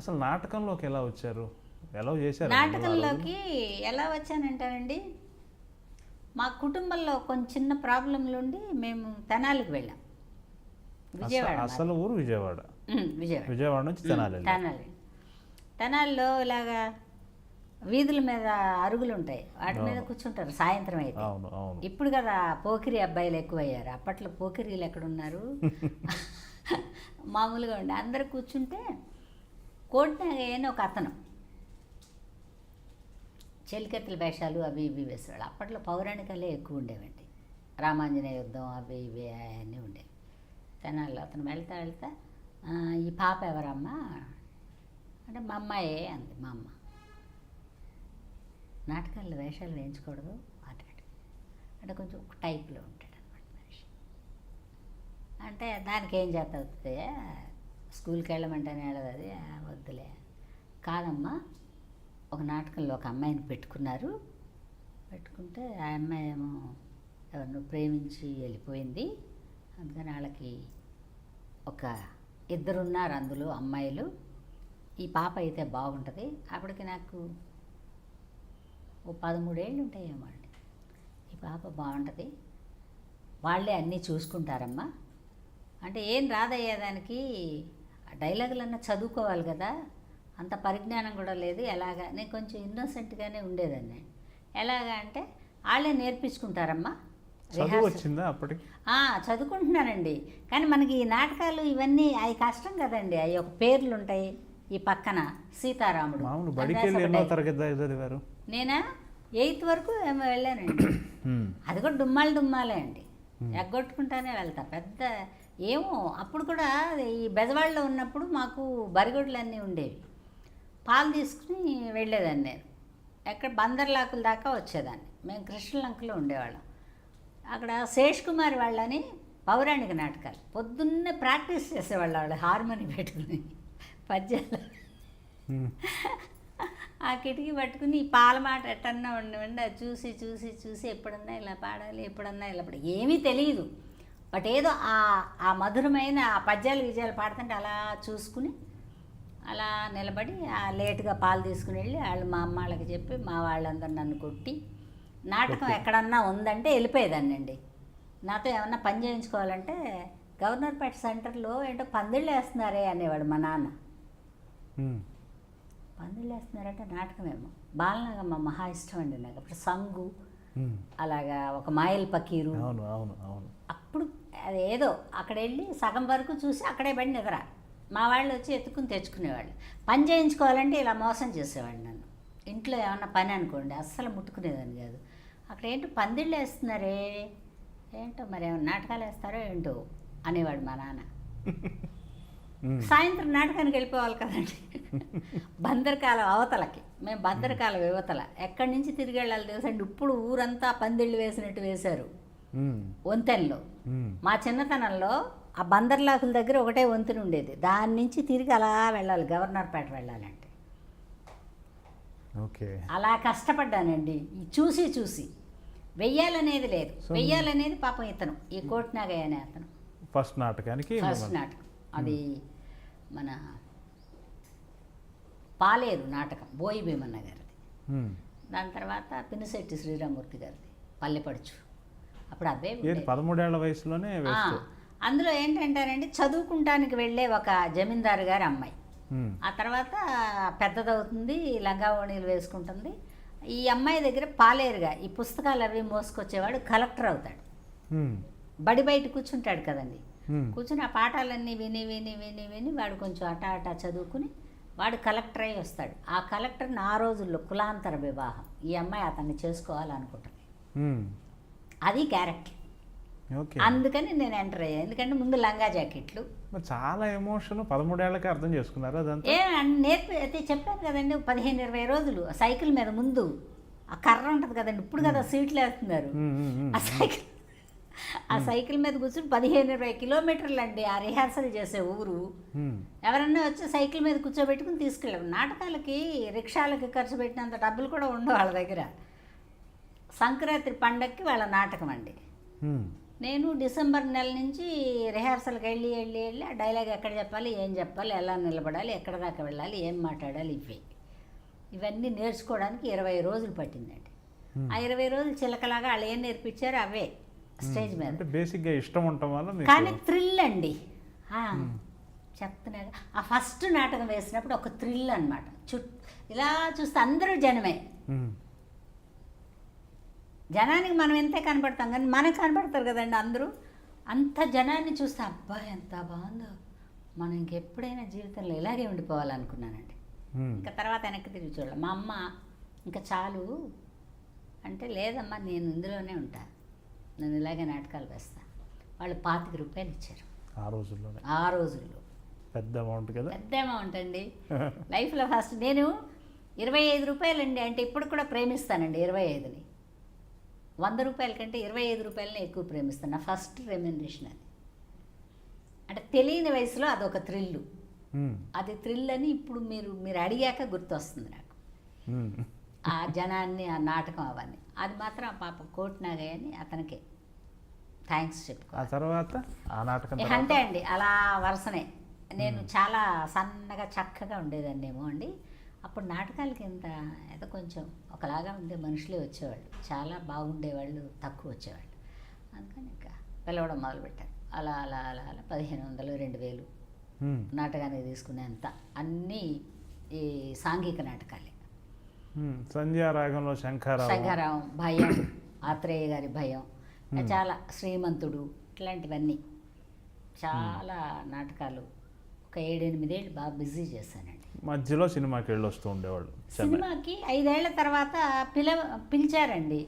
అసలు నాటకంలోకి ఎలా వచ్చారు? ఎలా చేశారు నాటకంలోకి ఎలా వచ్చానంటానండి మా కుటుంబంలో కొంచెం చిన్న ప్రాబ్లంలు ఉండి మేము తెనాలికి వెళ్ళాం. విజయవాడ. అసలు ఊరు విజయవాడ. విజయవాడ. విజయవాడ నుంచి తెనాలి. తెనాలి. తెనాలిలో ఇలాగా వీధుల మీద అరుగులు ఉంటాయి. వాటి మీద కూర్చుంటారు సాయంత్రం అయితే. ఇప్పుడు కదా పోకిరి అబ్బాయిలు ఎక్కువయ్యారు. అప్పట్లో పోకిరీలు ఎక్కడున్నారు మామూలుగా ఉండే. అందరు కూర్చుంటే కోటినాగయ్య అని ఒక అతను. చెలికత్తెల వేషాలు అవి ఇవి వేసేవాళ్ళు. అప్పట్లో పౌరాణికాలే ఎక్కువ ఉండేవండి. రామాంజనేయ యుద్ధం అవి ఇవి అవన్నీ ఉండేవి. తెనాల్లో అతను వెళ్తా వెళ్తా ఈ పాప ఎవరమ్మా? అంటే మా అమ్మాయే అంది మా అమ్మ. నాటకాల్లో వేషాలు వేయించకూడదు అన్నాడు అంటే కొంచెం ఒక టైప్లో ఉంటాడు అనమాట మనిషి. అంటే దానికి ఏం చేత అవుతుంది? స్కూల్కి వెళ్ళమంటేనే వెళ్ళదు అది వద్దులే. కాదమ్మా ఒక నాటకంలో ఒక అమ్మాయిని పెట్టుకున్నారు. పెట్టుకుంటే ఆ అమ్మాయి ఏమో ఎవరినో ప్రేమించి వెళ్ళిపోయింది. అందుకని వాళ్ళకి ఒక ఇద్దరున్నారు అందులో అమ్మాయిలు. ఈ పాప అయితే బాగుంటుంది. అప్పటికి నాకు ఓ పదమూడేళ్ళు ఉంటాయేమో అండి. ఈ పాప బాగుంటుంది. వాళ్ళే అన్నీ చూసుకుంటారమ్మా. అంటే ఏం రాదయ్యేదానికి డైలాగులన్నా చదువుకోవాలి కదా. అంత పరిజ్ఞానం కూడా లేదు. ఎలాగా? నేను కొంచెం ఇన్నోసెంట్గానే ఉండేదాన్ని. ఎలాగా అంటే వాళ్ళే నేర్పించుకుంటారమ్మా. వచ్చిందా అప్పటికి? ఆ, చదువుకుంటున్నానండి. కానీ మనకి ఈ నాటకాలు ఇవన్నీ అవి కష్టం కదండి. అవి ఒక పేర్లు ఉంటాయి. ఈ పక్కన సీతారాముడు నేనా? ఎయిత్ వరకు వెళ్ళానండి. అది కూడా డుమ్మాలు డుమ్మాలే అండి. ఎగ్గొట్టుకుంటానే వెళ్తా. పెద్ద ఏమో అప్పుడు కూడా ఈ బెజవాడలో ఉన్నప్పుడు మాకు బరిగొడ్లు అన్నీ ఉండేవి. పాలు తీసుకుని వెళ్ళేదాన్ని నేను. ఎక్కడ బందర్లాకుల దాకా వచ్చేదాన్ని. మేము కృష్ణలంకలో ఉండేవాళ్ళం. అక్కడ శేష్ కుమార్ వాళ్ళని పౌరాణిక నాటకాలు. పొద్దున్నే ప్రాక్టీస్ చేసేవాళ్ళు వాళ్ళు హార్మోని పెట్టుకుని. పద్యాలు. ఆ కిటికీ పట్టుకుని ఈ పాల మాట ఎట్టన్నా ఉండి అది చూసి చూసి చూసి ఎప్పుడన్నా ఇలా పాడాలి ఎప్పుడన్నా ఇలా పాడాలి. ఏమీ తెలియదు బట్ ఏదో ఆ ఆ మధురమైన ఆ పద్యాలు విజయాలు పాడుతుంటే అలా చూసుకుని అలా నిలబడి ఆ లేటుగా పాలు తీసుకుని వెళ్ళి వాళ్ళు మా అమ్మ వాళ్ళకి చెప్పి మా వాళ్ళందరూ నన్ను కొట్టి నాటకం ఎక్కడన్నా ఉందంటే వెళ్ళిపోయేదాన్ని అండి. నాతో ఏమన్నా పని చేయించుకోవాలంటే గవర్నర్పేట సెంటర్లో ఏంటో పందిళ్ళు వేస్తున్నారే అనేవాడు మా నాన్న. పందులు వేస్తున్నారంటే నాటకమేమో. బాలనాగమ్మ మహా ఇష్టం అండి నాకు. అప్పుడు సంగు. అలాగా ఒక మాయల్ పకీరు. అవును అవును అవును. అప్పుడు అదేదో అక్కడ వెళ్ళి సగం వరకు చూసి అక్కడే పడి నిద్ర మా వాళ్ళు వచ్చి ఎత్తుకుని తెచ్చుకునేవాళ్ళు. పని చేయించుకోవాలంటే ఇలా మోసం చేసేవాళ్ళు నన్ను. ఇంట్లో ఏమన్నా పని అనుకోండి అస్సలు ముట్టుకునేదాన్ని కాదు. అక్కడ ఏంటో పందిళ్ళు వేస్తున్నారే ఏంటో మరి ఏమన్నా నాటకాలు వేస్తారో ఏంటో అనేవాడు మా నాన్న. సాయంత్రం నాటకానికి వెళ్ళిపోవాలి కదండి. బందరకాలం అవతలకి. మేము బందరకాలం యువతల ఎక్కడి నుంచి తిరిగి వెళ్ళాలి తెలుసండి ఇప్పుడు ఊరంతా పందిళ్ళు వేసినట్టు వేశారు. వంతెనలో. మా చిన్నతనంలో ఆ బందర్లాకుల దగ్గర ఒకటే వంతెన ఉండేది. దాని నుంచి తిరిగి అలా వెళ్ళాలి గవర్నర్పేట వెళ్ళాలంటే. ఓకే. అలా కష్టపడ్డానండి. చూసి చూసి. వెయ్యాలనేది లేదు. వెయ్యాలనేది పాపం ఇతను. ఈ కోటినాగయ్య అనే అతను. ఫస్ట్ నాటకానికి ఫస్ట్ నాటకం. అది మన పాలేరు నాటకం బోయి భీమన్న గారిది. దాని తర్వాత పినిశెట్టి శ్రీరామూర్తి గారిది పల్లెపడుచు అప్పుడు ఉండేవి. పదమూడేళ్ళ వయసులోనే అందులో ఏంటంటారండి చదువుకుంటానికి వెళ్ళే ఒక జమీందారు గారి అమ్మాయి. ఆ తర్వాత పెద్దదవుతుంది లంగా ఓణీలు వేసుకుంటుంది ఈ అమ్మాయి దగ్గర పాలేరుగా ఈ పుస్తకాలు అవి మోసుకొచ్చేవాడు కలెక్టర్ అవుతాడు. బడి బయట కూర్చుంటాడు కదండి. కూర్చుని ఆ పాఠాలన్నీ విని విని విని విని వాడు కొంచెం అటా అటా చదువుకుని వాడు కలెక్టర్ అయి వస్తాడు. ఆ కలెక్టర్ని ఆ రోజుల్లో కులాంతర వివాహం. ఈ అమ్మాయి అతన్ని చేసుకోవాలనుకుంటుంది. అది క్యారెక్టర్. అందుకని నేను ఎంటర్ అయ్యాను ఎందుకంటే ముందు లంగా జాకెట్లు. చాలా ఎమోషన్ పదమూడేళ్ళకి అర్థం చేసుకున్నారు అదంతా? ఏ నేర్పి అయితే చెప్పాను కదండి పదిహేను ఇరవై రోజులు. సైకిల్ మీద ముందు ఆ కర్ర ఉంటుంది కదండి ఇప్పుడు కదా సీట్లు వేస్తున్నారు. ఆ సైకిల్ ఆ సైకిల్ మీద కూర్చుని పదిహేను ఇరవై కిలోమీటర్లు అండి ఆ రిహార్సల్ చేసే ఊరు. ఎవరన్నా వచ్చి సైకిల్ మీద కూర్చోబెట్టుకుని తీసుకెళ్ళాం నాటకాలకి రిక్షాలకి ఖర్చు పెట్టినంత డబ్బులు కూడా ఉండవు వాళ్ళ దగ్గర. సంక్రాంతి పండక్కి వాళ్ళ నాటకం అండి. నేను డిసెంబర్ నెల నుంచి రిహార్సల్కి వెళ్ళి వెళ్ళి వెళ్ళి ఆ డైలాగ్ ఎక్కడ చెప్పాలి ఏం చెప్పాలి ఎలా నిలబడాలి ఎక్కడ దాకా వెళ్ళాలి ఏం మాట్లాడాలి ఇవే. ఇవన్నీ నేర్చుకోవడానికి ఇరవై రోజులు పట్టిందండి. ఆ ఇరవై రోజులు చిలకలాగా వాళ్ళు ఏం నేర్పించారో అవే. స్టేజ్ మీద. అంటే బేసిక్గా ఇష్టం ఉండటం వల్ల కానీ థ్రిల్ అండి. ఆ, చెప్తున్నాగా ఆ ఫస్ట్ నాటకం వేసినప్పుడు ఒక థ్రిల్ అనమాట ఇలా చూస్తే అందరూ జనమే. జనానికి మనం ఎంతే కనపడతాం కానీ మనకు కనపడతారు కదండి అందరూ. అంత జనాన్ని చూస్తే అబ్బా ఎంత బాగుందో. మనం ఇంకెప్పుడైనా జీవితంలో ఇలాగే ఉండిపోవాలనుకున్నానండి. ఇంకా తర్వాత వెనక్కి తిరిగి చూడాలి. మా అమ్మ ఇంకా చాలు. అంటే లేదమ్మా నేను ఇందులోనే ఉంటా. నేను ఇలాగే నాటకాలు వేస్తా. వాళ్ళు పాతిక రూపాయలు ఇచ్చారు. ఆ రోజుల్లోనే. ఆ రోజుల్లో. పెద్ద అమౌంట్ కదా? పెద్ద అమౌంట్ అండి. లైఫ్లో ఫస్ట్ నేను ఇరవై ఐదు రూపాయలండి అంటే ఇప్పుడు కూడా ప్రేమిస్తానండి ఇరవై ఐదుని. వంద రూపాయల కంటే ఇరవై ఐదు రూపాయలని ఎక్కువ ప్రేమిస్తాను నా ఫస్ట్ రెమ్యునరేషన్ అది. అంటే తెలియని వయసులో అదొక థ్రిల్లు. అది థ్రిల్ అని ఇప్పుడు మీరు మీరు అడిగాక గుర్తొస్తుంది నాకు. ఆ జనాన్ని ఆ నాటకం అవన్నీ. అది మాత్రం ఆ పాప కోటి నాగయ్య అని అతనికి థ్యాంక్స్ చెప్పుకో. ఆ తర్వాత ఆ నాటకం ఇక అంతే అండి. అలా వరుసనే. నేను చాలా సన్నగా చక్కగా ఉండేదాన్నేమో అండి. అప్పుడు నాటకాలకి ఇంత ఏదో కొంచెం ఒకలాగా ఉండే మనుషులే వచ్చేవాళ్ళు. చాలా బాగుండేవాళ్ళు తక్కువ వచ్చేవాళ్ళు. అందుకని ఇంకా పిలవడం మొదలుపెట్టాను. అలా అలా అలా అలా పదిహేను వందలు రెండు వేలు ఉమ్, నాటకానికి తీసుకునేంత అన్నీ ఈ సాంఘిక నాటకాలే. సంధ్యారాగంలో శంఖారావు. శంకరాం భయం ఆత్రేయ గారి భయం చాలా శ్రీమంతుడు ఇట్లాంటివన్నీ. చాలా నాటకాలు. ఒక ఏడెనిమిదేళ్ళు బాగా బిజీ చేశానండి. మధ్యలో సినిమాకి వెళ్ళి వస్తూ ఉండేవాళ్ళు సినిమాకి ఐదేళ్ళ తర్వాత పిల పిలిచారండి.